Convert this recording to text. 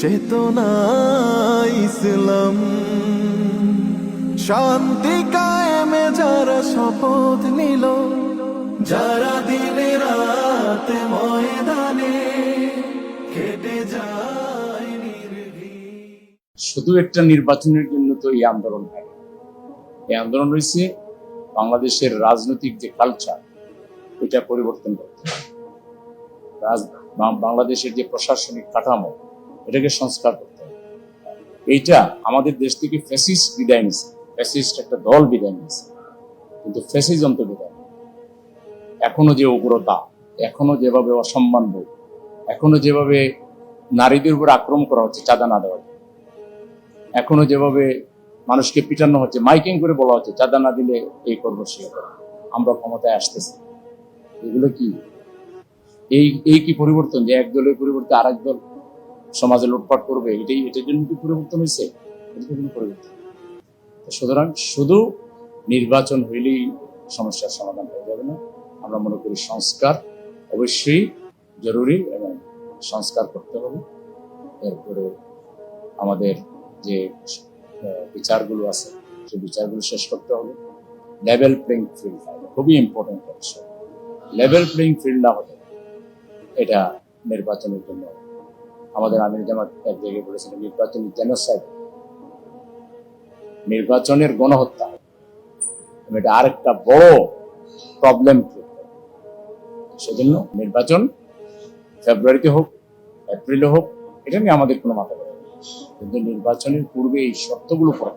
চেতনা ইসলাম। শান্তি কায়েমে যারা শপথ নিল, যারা দিনে রাত ময়দানে কেটে যায় শুধু একটা নির্বাচনের জন্য তো এই আন্দোলন হয় এই আন্দোলন রয়েছে বাংলাদেশের রাজনৈতিক যে কালচার এটা পরিবর্তন করতে। বাংলাদেশের যে প্রশাসনিক কাঠামো এটাকে সংস্কার করতে হবে এইটা আমাদের দেশ থেকে ফ্যাসিস্ট বিদায় নিছে ফ্যাসিস্ট একটা দল বিদায় নিছে কিন্তু ফ্যাসিজম তো বিদায় এখনও যে উগ্রতা, এখনও যেভাবে অসম্মান বোধ, এখনও যেভাবে নারীদের উপর আক্রমণ করা হচ্ছে চাঁদা না জন্য। এখনও যেভাবে মানুষকে পিটানো হচ্ছে, মাইকিং করে বলা হচ্ছে, চাঁদা না দিলে এই করব, সে। আমরা ক্ষমতায় আসতেছি এগুলো কি এই এই কি পরিবর্তন যে এক দলের পরিবর্তে আরেক দল সমাজে লুটপাট করবে, এটাই, এটার জন্য কি পরিবর্তন হয়েছে? সুতরাং শুধু নির্বাচন হইলেই সমস্যার সমাধান হয়ে যাবে না। আমরা মনে করি সংস্কার অবশ্যই জরুরি এবং সংস্কার করতে হবে। এরপরে আমাদের যে বিচারগুলো আছে, সেই বিচারগুলো শেষ করতে হবে। লেভেল প্লেইং ফিল্ড খুবই ইম্পর্টেন্ট লেভেল প্লেইং ফিল্ড না হলে এটা নির্বাচনের জন্য আমাদের আমির জামাত এক জায়গায় বলেছিলেন নির্বাচনী জেনোসাইড নির্বাচনের গণহত্যা এটা আরেকটা বড় প্রবলেম সেজন্য নির্বাচন ফেব্রুয়ারিতে হোক এপ্রিলে হোক, এটা নিয়ে আমাদের কোনো মাথা। কিন্তু নির্বাচনের পূর্বে এই শর্তগুলো পড়া।